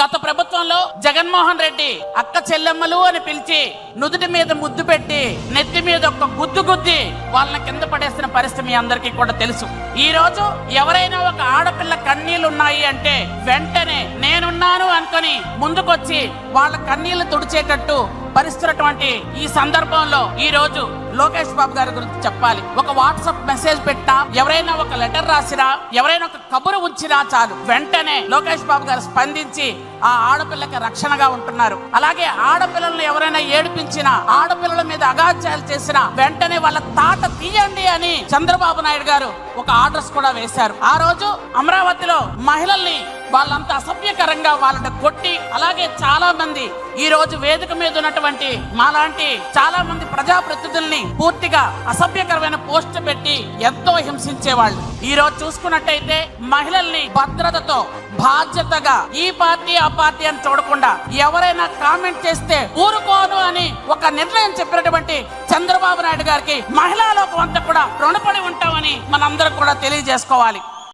గత ప్రభుత్వంలో జగన్మోహన్ రెడ్డి అక్క చెల్లెమ్మలు అని పిలిచి నుదుటి మీద ముద్దు పెట్టి నెత్తి మీద ఒక గుద్దు గుద్ది వాళ్ళని కింద పడేసిన పరిస్థితి మీ అందరికీ కూడా తెలుసు. ఈ రోజు ఎవరైనా ఒక ఆడపిల్ల కన్నీళ్ళు ఉన్నాయి అంటే వెంటనే నేనున్నాను అనుకొని ముందుకొచ్చి వాళ్ళ కన్నీళ్ళు తుడిచేటట్టు పరిస్తున్నటువంటి ఈ సందర్భంలో ఈ రోజు లోకేష్ బాబు గారి గురించి చెప్పాలి. ఒక వాట్సాప్ మెసేజ్ పెట్టినా ఎవరైనా ఒక లెటర్ రాసినా ఎవరైనా ఒక కబురు ఉంచినా చాలు. వెంటనే లోకేష్ బాబు గారు స్పందించి ఆ ఆడపిల్లకి రక్షణగా ఉంటున్నారు. అలాగే ఆడపిల్లలను ఎవరైనా ఏడిపించినా ఆడపిల్లల మీద అగాధ్యాలు చేసినా వెంటనే వాళ్ళ తాట తీయండి అని చంద్రబాబు నాయుడు గారు ఒక ఆర్డర్స్ కూడా వేశారు. ఆ రోజు అమరావతిలో మహిళల్ని వాళ్ళంతా అసభ్యకరంగా వాళ్ళని కొట్టి అలాగే చాలా మంది ఈ రోజు వేదిక మీద ఉన్నటువంటి మాలాంటి చాలా మంది ప్రజాప్రతినిధుల్ని పూర్తిగా అసభ్యకరమైన పోస్ట్ పెట్టి ఎంతో హింసించేవాళ్ళు. ఈ రోజు చూసుకున్నట్టయితే మహిళల్ని భద్రతతో బాధ్యతగా ఈ పార్టీ ఆ పార్టీ అని చూడకుండా ఎవరైనా కామెంట్ చేస్తే ఊరుకోను అని ఒక నిర్ణయం చెప్పినటువంటి చంద్రబాబు నాయుడు గారికి మహిళా లోకం అంతా కూడా రుణపడి ఉంటామని మనందరం కూడా తెలియజేసుకోవాలి.